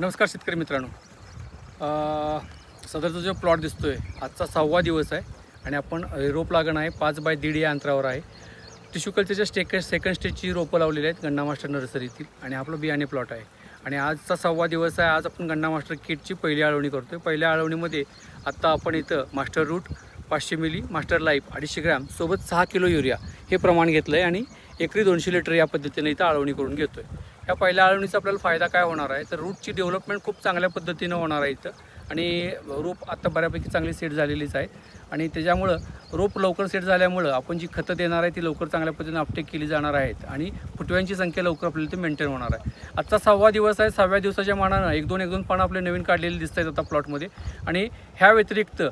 नमस्कार शेतकरी मित्रांनो. सदरचा जो प्लॉट दिसतो आहे आजचा सहावा दिवस आहे आणि आपण रोप लागण आहे पाच बाय दीड या अंतरावर आहे. टिश्यू कल्चरच्या स्टेक सेकंड स्टेजची रोपं लावलेली आहेत गण्णा मास्टर नर्सरीतील आणि आपलं बियाणे प्लॉट आहे. आणि आजचा सहावा दिवस आहे आज आपण गण्णा मास्टर किटची पहिली आळवणी करतो आहे पहिल्या आळवणीमध्ये आत्ता आपण इथं मास्टर रूट पाचशे मिली मास्टर लाईफ अडीचशे ग्रॅम सोबत सहा किलो युरिया हे प्रमाण घेतलं आहे आणि एकरी दोनशे लिटर या पद्धतीने इथं आळवणी करून घेतो आहे ह्या पहिल्या अळवणीचा आपल्याला फायदा काय होणार आहे? तर रूटची डेव्हलपमेंट खूप चांगल्या पद्धतीनं होणार आहे इथं. आणि रोप आता बऱ्यापैकी चांगली सेट झालेलीच आहे. आणि त्याच्यामुळं रोप लवकर सेट झाल्यामुळं आपण जी खतं देणार आहे ती लवकर चांगल्या पद्धतीने अपटेक केली जाणार आहेत. आणि फुटव्यांची संख्या लवकर आपल्याला ते मेंटेन होणार आहे. आजचा सहावा दिवस आहे सहाव्या दिवसाच्या मानानं एक दोन एक दोन पानं आपले नवीन काढलेले दिसत आहेत आता प्लॉटमध्ये आणि ह्या व्यतिरिक्त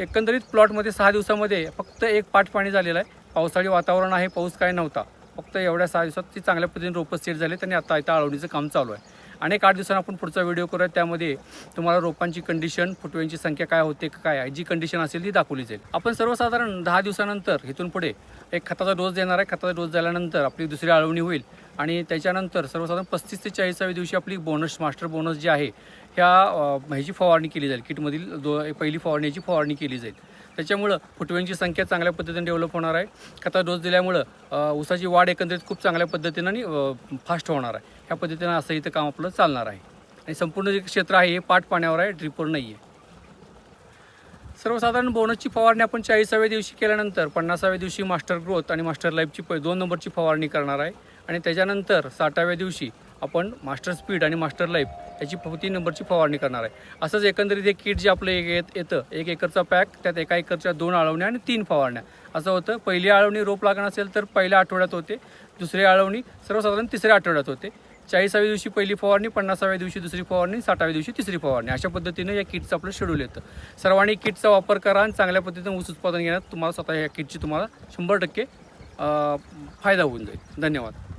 एकंदरीत प्लॉटमध्ये सहा दिवसामध्ये फक्त एक पाठ पाणी झालेलं आहे. पावसाळी वातावरण आहे पाऊस काय नव्हता. फक्त एवढ्या सहा दिवसात ती चांगल्या पद्धतीने रोपं सेट झाले आणि आता इथं आळवणीचं काम चालू आहे. आणि एक आठ दिवसांना आपण पुढचा व्हिडिओ करूया. त्यामध्ये तुम्हाला रोपांची कंडिशन फुटव्यांची संख्या काय होते काय आहे जी कंडिशन असेल ती दाखवली जाईल. आपण सर्वसाधारण दहा दिवसानंतर इथून पुढे एक खताचा डोस देणार आहे. खताचा डोस झाल्यानंतर आपली दुसरी आळवणी होईल. आणि त्याच्यानंतर सर्वसाधारण पस्तीस ते चाळीसाव्या दिवशी आपली बोनस मास्टर बोनस जी आहे ह्या ह्याची फवारणी केली जाईल. किटमधील दो पहिली फवारणीची फवारणी केली जाईल. त्याच्यामुळं फुटव्यांची संख्या चांगल्या पद्धतीने डेव्हलप होणार आहे. खता डोस दिल्यामुळं ऊसाची वाढ एकंदरीत खूप चांगल्या पद्धतीनं आणि फास्ट होणार आहे. ह्या पद्धतीनं असं इथं काम आपलं चालणार आहे. आणि संपूर्ण जे क्षेत्र आहे हे पाट पाण्यावर आहे ड्रिपवर नाही आहे सर्वसाधारण बोनसची फवारणी आपण चाळीसाव्या दिवशी केल्यानंतर पन्नासाव्या दिवशी मास्टर ग्रोथ आणि मास्टर लाईफची प दोन नंबरची फवारणी करणार आहे. आणि त्याच्यानंतर साठाव्या दिवशी आपण मास्टर स्पीड आणि मास्टर लाईफ याची तीन नंबरची फवारणी करणार आहे. असंच एकंदरीत हे किट जे आपलं एक येत येतं एक एकरचा पॅक त्यात एका एकरच्या दोन आळवण्या आणि तीन फवारण्या. असं होतं पहिली आळवणी रोप लागण असेल तर पहिल्या आठवड्यात होते दुसरी आळवणी सर्वसाधारण तिसऱ्या आठवड्यात होते. चाळीसाव्या दिवशी पहिली फवारणी पन्नासाव्या दिवशी दुसरी फवारणी साठाव्या दिवशी तिसरी फवारणी. अशा पद्धतीनं या किटचं आपलं शेड्यूल येतं. सर्वांनी किटचा वापर करा आणि चांगल्या पद्धतीनं ऊस उत्पादन घेण्यात तुम्हाला स्वतः या किटची तुम्हाला शंभर टक्के फायदा होऊन जाईल. धन्यवाद.